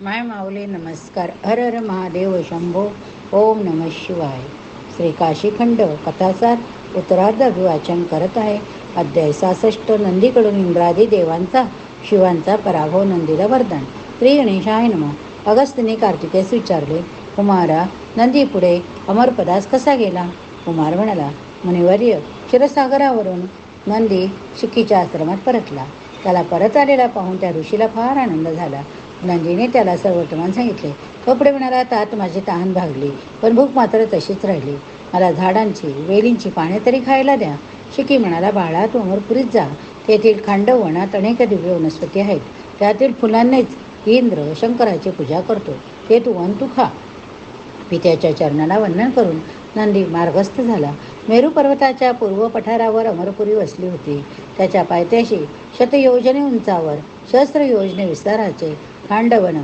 माय माऊली नमस्कार. हर हर महादेव शंभो. ओम नम शिवाय. श्री काशीखंड कथासार उत्तरार्ध अभिवाचन करत आहे. अध्याय सासष्ट नंदीकडून इंद्रादी देवांचा शिवांचा पराभव नंदीला वरदान श्री गणेशाय नम. अगस्तीने कार्तिकेस विचारले कुमारा नंदी पुढे अमरपदास कसा गेला? कुमार म्हणाला मुनिवर्य क्षीरसागरावरून नंदी शिकीच्या आश्रमात परतला. त्याला परत आलेला पाहून त्या ऋषीला फार आनंद झाला. नंदीने त्याला सर्वतमान सांगितले. कपडे पुढे म्हणाला तात माझी तहान भागली पण भूक मात्र तशीच राहिली. मला झाडांची वेलींची पाने तरी खायला द्या. शिकी म्हणाला बाळा तू अमरपुरीत जा. तेथील खांडव वनात अनेक दिव्य वनस्पती आहेत. त्यातील फुलांनीच इंद्र शंकराची पूजा करतो. ते तू वन तू खा. पित्याच्या चरणाला वंदन करून नंदी मार्गस्थ झाला. मेरू पर्वताच्या पूर्व पठारावर अमरपुरी वसली होती. त्याच्या पायथ्याशी शतयोजने उंचावर शस्त्र योजने विस्ताराचे खांडवन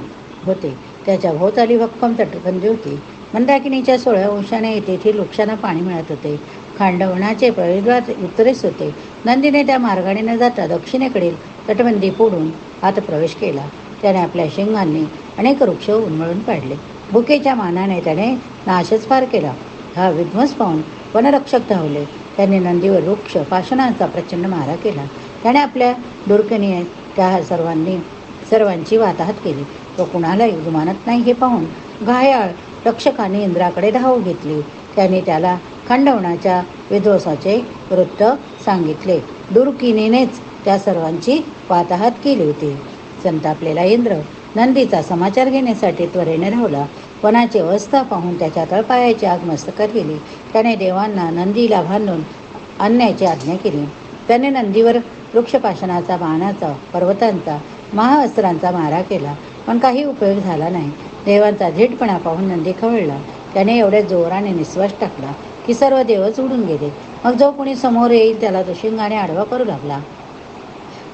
होते. त्याच्या भोवताली भक्कम तटबंदी होती. मंदाकिनीच्या सोळ्या अंशाने तेथील वृक्षांना पाणी मिळत होते. खांडवनाचे प्रवेशद्वार उत्तरेस होते. नंदीने त्या मार्गाने न जाता दक्षिणेकडील तटबंदी फोडून आत प्रवेश केला. त्याने आपल्या शिंगांनी अनेक वृक्ष उन्मळून पाडले. भुकेच्या मानाने त्याने नाशच पार केला. हा विध्वंस पाहून वनरक्षक धावले. त्याने नंदीवर वृक्ष पाषाणांचा प्रचंड मारा केला. त्याने आपल्या दुर्कनीय त्या सर्वांनी सर्वांची वाताहत केली? तो कुणालाही जुमानत नाही हे पाहून घायाळ रक्षकाने इंद्राकडे धाव घेतली. त्याने त्याला खंडवण्याच्या विध्वंसाचे वृत्त सांगितले. दुर्किनीनेच त्या सर्वांची वाताहत केली होती. संतापलेला इंद्र नंदीचा समाचार घेण्यासाठी त्वरेने धावला. वनाची अवस्था पाहून त्याच्या तळपायाची आग मस्तकात गेली. त्याने देवांना नंदीला बांधून आणण्याची आज्ञा केली. त्याने नंदीवर वृक्षपाशनाचा बाणाचा पर्वतांचा महाअस्त्रांचा मारा केला. पण काही उपयोग झाला नाही. देवांचा धीटपणा पाहून नंदी खवळला. त्याने एवढ्या जोराने निश्वास टाकला की सर्व देवच उडून गेले. मग जो कोणी समोर येईल त्याला तो शिंगाने आडवा करू लागला.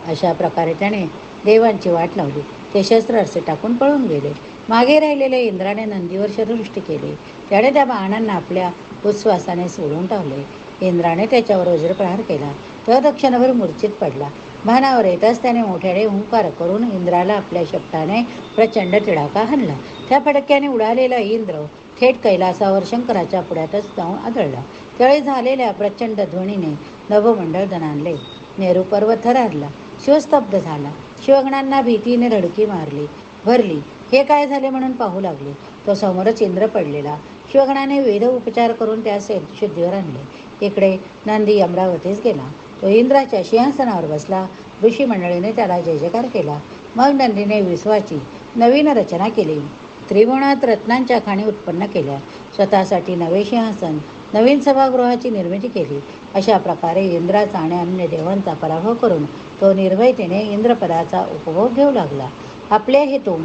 अशा प्रकारे त्याने देवांची वाट लावली. ते शस्त्र असे टाकून पळून गेले. मागे राहिलेल्या इंद्राने नंदीवर शरवृष्टी केली. त्याने त्या बाणांना आपल्या उच्छ्वासाने सोडून टावले इंद्राने त्याच्यावर वज्रप्रहार केला. तो दक्षिणभर मूर्छित पडला. भानावर येताच त्याने मोठ्याने हुंकार करून इंद्राला आपल्या शब्दाने प्रचंड तिडाका हाणला. त्या फटक्याने उडालेला इंद्र थेट कैलासावर शंकराच्या पुढ्यातच जाऊन आदळला. त्यावेळी झालेल्या प्रचंड ध्वनीने नभमंडळ दणानले नेहरू पर्वत थरारला शिवस्तब्ध झाला. शिवगणांना भीतीने धडकी मारली. भरली. हे काय झाले म्हणून पाहू लागले. तो समोरच इंद्र पडलेला. शिवगणाने वेद उपचार करून त्यास शुद्धीवर आणले. इकडे नंदी अमरावतीस गेला. तो इंद्राच्या सिंहासनावर बसला. ऋषी मंडळीने त्याला जय जयकार केला. मग नंदीने विश्वाची नवीन रचना केली. त्रिगुणात रत्नांच्या खाणी उत्पन्न केल्या. स्वतःसाठी नवे सिंहासन नवीन सभागृहाची निर्मिती केली. अशा प्रकारे इंद्राचा आणि अन्य देवांचा पराभव करून तो निर्भयतेने इंद्रपदाचा उपभोग घेऊ लागला. आपल्या हेतू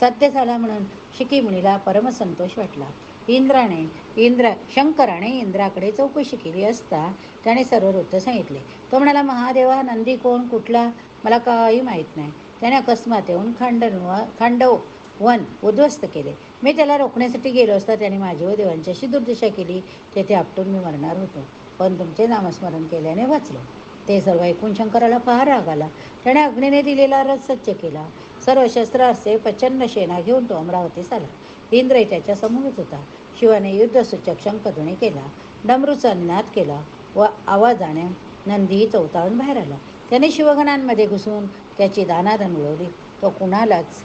सत्य झाला म्हणून शिकीमुनीला परमसंतोष वाटला. इंद्राने इंद्र शंकराने इंद्राकडे चौकशी केली असता त्याने सर्व वृत्त सांगितले. तो म्हणाला महादेवा नंदी कोण? कुठला? मला काही माहीत नाही. त्याने अकस्मात येऊन खंडन खांडव वन उद्ध्वस्त केले. मी त्याला रोखण्यासाठी गेलो असता त्याने माझी व देवांच्याशी दुर्दशा केली. तेथे आपटून मी मरणार होतो. पण तुमचे नामस्मरण केल्याने वाचलो. ते सर्व ऐकून शंकराला फार राग आला. त्याने अग्नीने दिलेला रथ सज्ज केला. सर्व शस्त्रास्त्रे प्रचंड सेना घेऊन तो अमरावतीस आला. इंद्र त्याच्या समूहच होता. शिवाने युद्धसूचक शंखध्वनी केला डमरूचा निनाद केला व आवाजाने नंदी चौताळून बाहेर आला. त्याने शिवगणांमध्ये घुसून त्याची दानादन उडवली. तो कुणालाच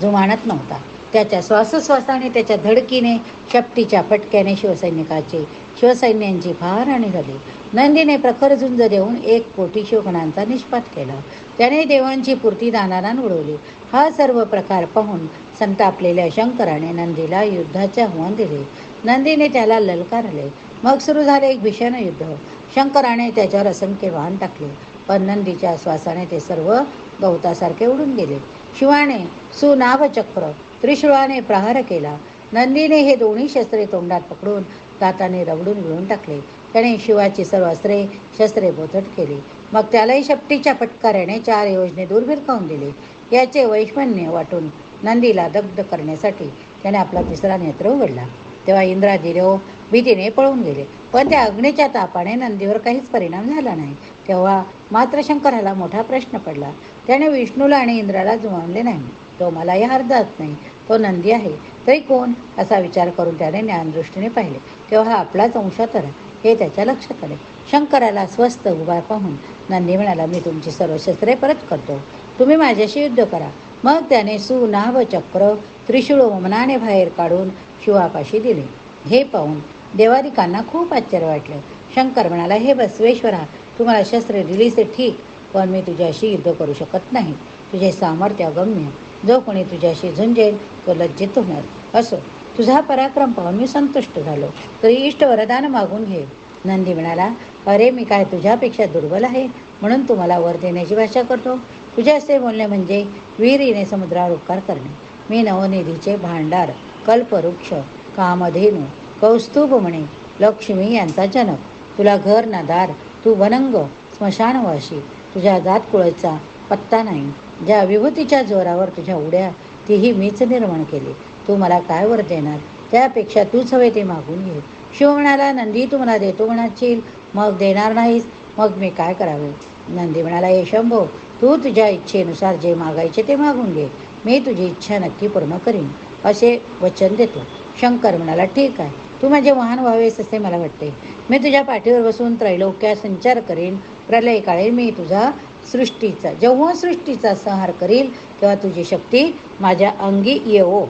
जुमानत नव्हता. त्याच्या श्वासोश्वासाने त्याच्या धडकीने शक्तीच्या फटक्याने शिवसैनिकाचे शिवसैन्यांची फार हानी झाली. नंदीने प्रखर झुंज देऊन एक कोटी शिवगणांचा निष्पात केला. त्याने देवांची पूर्ती दानादान उडवली. हा सर्व प्रकार पाहून संतापलेल्या शंकराने नंदीला युद्धाचे आव्हान दिले. नंदीने त्याला ललकारले. मग सुरू झाले एक भीषण युद्ध. शंकराने त्याच्यावर असंख्य वाहन टाकले पण नंदीच्या श्वासाने ते सर्व गवतासारखे उडून गेले. शिवाने सुनाभचक्र त्रिशूळाने प्रहार केला. नंदीने हे दोन्ही शस्त्रे तोंडात पकडून दाताने रवडून विळून टाकले. त्याने शिवाची सर्व अस्त्रे शस्त्रे बोथट केली. मग त्यालाही शपटीच्या फटकाऱ्याने चार योजने दूर भिरकावून दिले. याचे वैष्मण्य वाटून नंदीला दग्ध करण्यासाठी त्याने आपला तिसरा नेत्र उघडला. तेव्हा इंद्रादिदेव भीतीने पळून गेले. पण त्या अग्नीच्या तापाने नंदीवर काहीच परिणाम झाला नाही. तेव्हा मात्र शंकराला मोठा प्रश्न पडला. त्याने विष्णूला आणि इंद्राला जुमावले नाही. तो मलाही हरदात नाही. तो नंदी आहे. तरी कोण? असा विचार करून त्याने ज्ञानदृष्टीने पाहिले. तेव्हा हा आपलाच अंशातर हे त्याच्या लक्षात आले. शंकराला स्वस्त उभा पाहून नंदी म्हणाला मी तुमची सर्व शस्त्रे परत करतो. तुम्ही माझ्याशी युद्ध करा. मग त्याने सुनाभ चक्र त्रिशूळ मनाने बाहेर काढून शिवापाशी दिले. हे पाहून देवादिकांना खूप आश्चर्य वाटलं. शंकर म्हणाला हे बसवेश्वरा तुम्हाला शस्त्र दिलीस ते ठीक पण मी तुझ्याशी युद्ध करू शकत नाही. तुझे सामर्थ्य अगम्य. जो कोणी तुझ्याशी झुंजेल तो लज्जित होणार. असो तुझा पराक्रम पाहून मी संतुष्ट झालो. तरी इष्ट वरदान मागून घे. नंदी म्हणाला अरे मी काय तुझ्यापेक्षा दुर्बल आहे? म्हणून तुम्हाला वर देण्याची भाषा करतो. तुझे असे बोलणे म्हणजे विहिरीने समुद्रावर उपकार करणे. मी नवनिधीचे भांडार कल्पवृक्ष कामधेनू कौस्तुभमणे लक्ष्मी यांचा जनक. तुला घर ना दार तू वनंग स्मशानवाशी तुझ्या जातकुळाचा पत्ता नाही. ज्या विभूतीच्या जोरावर तुझ्या उड्या तीही मीच निर्माण केली. तू मला काय वर देणार? त्यापेक्षा तूच हवे ते मागून घे. शिव म्हणाला नंदी तू मला देतो म्हणाशील मग देणार नाहीस. मग मी काय करावे? नंदी म्हणाला हे शंभो तू तुझ्या इच्छेनुसार जे मागायचे ते मागून घे. मी तुझी इच्छा नक्की पूर्ण करीन. असे वचन देतो. शंकर म्हणाला ठीक आहे. तू माझे वाहन व्हावेस असे मला वाटते. मी तुझ्या पाठीवर बसून त्रैलोक्या संचार करीन. प्रलय काळेन मी तुझा सृष्टीचा जेव्हा सृष्टीचा संहार करील तेव्हा तुझी शक्ती माझ्या अंगी येवो.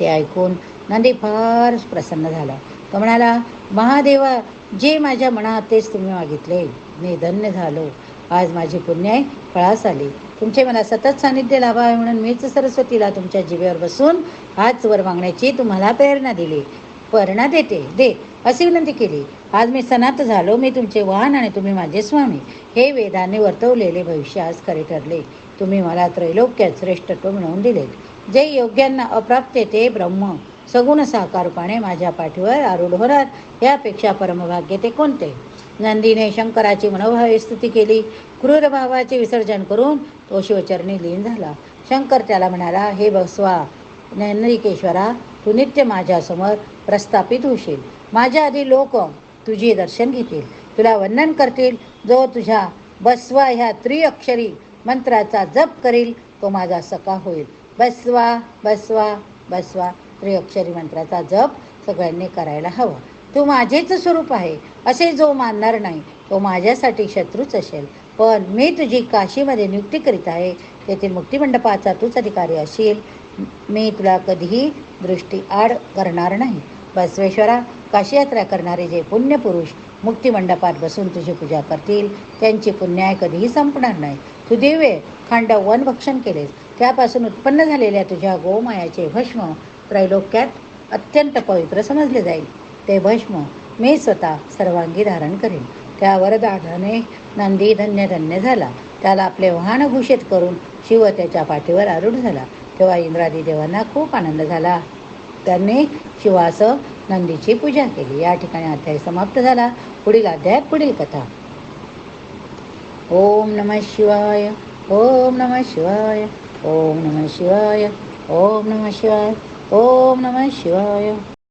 ते ऐकून नंदी फार प्रसन्न झाला. तो म्हणाला महादेवा जे माझ्या मनात तेच तुम्ही मागितले मी धन्य झालो. आज माझी पुण्य फळास आली. तुमचे मला सतत सानिध्य लाभावे म्हणून मीच सरस्वतीला तुमच्या जीवेवर बसून हाच वर मागण्याची तुम्हाला प्रेरणा दिली. प्रेरणा देते दे अशी विनंती केली. आज मी सनात झालो मी तुमचे वाहन आणि तुम्ही माझे स्वामी. हे वेदाने वर्तवलेले भविष्य आज खरे ठरले. तुम्ही मला त्रैलोक्यात श्रेष्ठत्व मिळवून दिले जे योग्यांना अप्राप्त ते ब्रह्म. सगुण साकारपणे माझ्या पाठीवर आरूढ होणार. यापेक्षा परमभाग्य ते कोणते? नंदीने शंकराची मनोभावे स्तुती केली क्रूर भावाचे विसर्जन करून तो शिवचरणी लीन झाला. शंकर त्याला म्हणाला हे बसवा नंदिकेश्वरा तू नित्य माझ्यासमोर प्रस्थापित होशील. माझ्या आधी लोक तुझे दर्शन घेतील. तुला वंदन करतील. जो तुझ्या बसवा ह्या त्रिअक्षरी मंत्राचा जप करील तो माझा सखा होईल. बसवा बसवा बसवा त्रिअक्षरी मंत्राचा जप सगळ्यांनी करायला हवा. तू माझेच स्वरूप आहे असे जो मानणार नाही तो माझ्यासाठी शत्रूच असेल. पण मी तुझी काशीमध्ये नियुक्ती करीत आहे तेथील मुक्तिमंडपाचा तूच अधिकारी असेल. मी तुला कधीही दृष्टी आड करणार नाही. बसवेश्वरा काशी यात्रा करणारे जे पुण्यपुरुष मुक्तिमंडपात बसून तुझी पूजा करतील त्यांची पुण्याय कधीही संपणार नाही. तू दिव्य खंड वनभक्षण केलेस त्यापासून उत्पन्न झालेल्या तुझ्या गोमायाचे भस्म त्रैलोक्यात अत्यंत पवित्र समजले जाईल. ते भस्म मी स्वतः सर्वांगी धारण करेन. त्यावर दाधाने नंदी धन्य धन्य झाला. त्याला आपले वाहन घोषित करून शिव त्याच्या पाठीवर आरूढ झाला. तेव्हा इंद्रादी देवांना खूप आनंद झाला. त्यांनी शिवास नंदीची पूजा केली. या ठिकाणी अध्याय समाप्त झाला. पुढील अध्यायात पुढील कथा. ओम नमः शिवाय ओम नमः शिवाय ओम नमः शिवाय ओम नमः शिवाय ओम नमः शिवाय.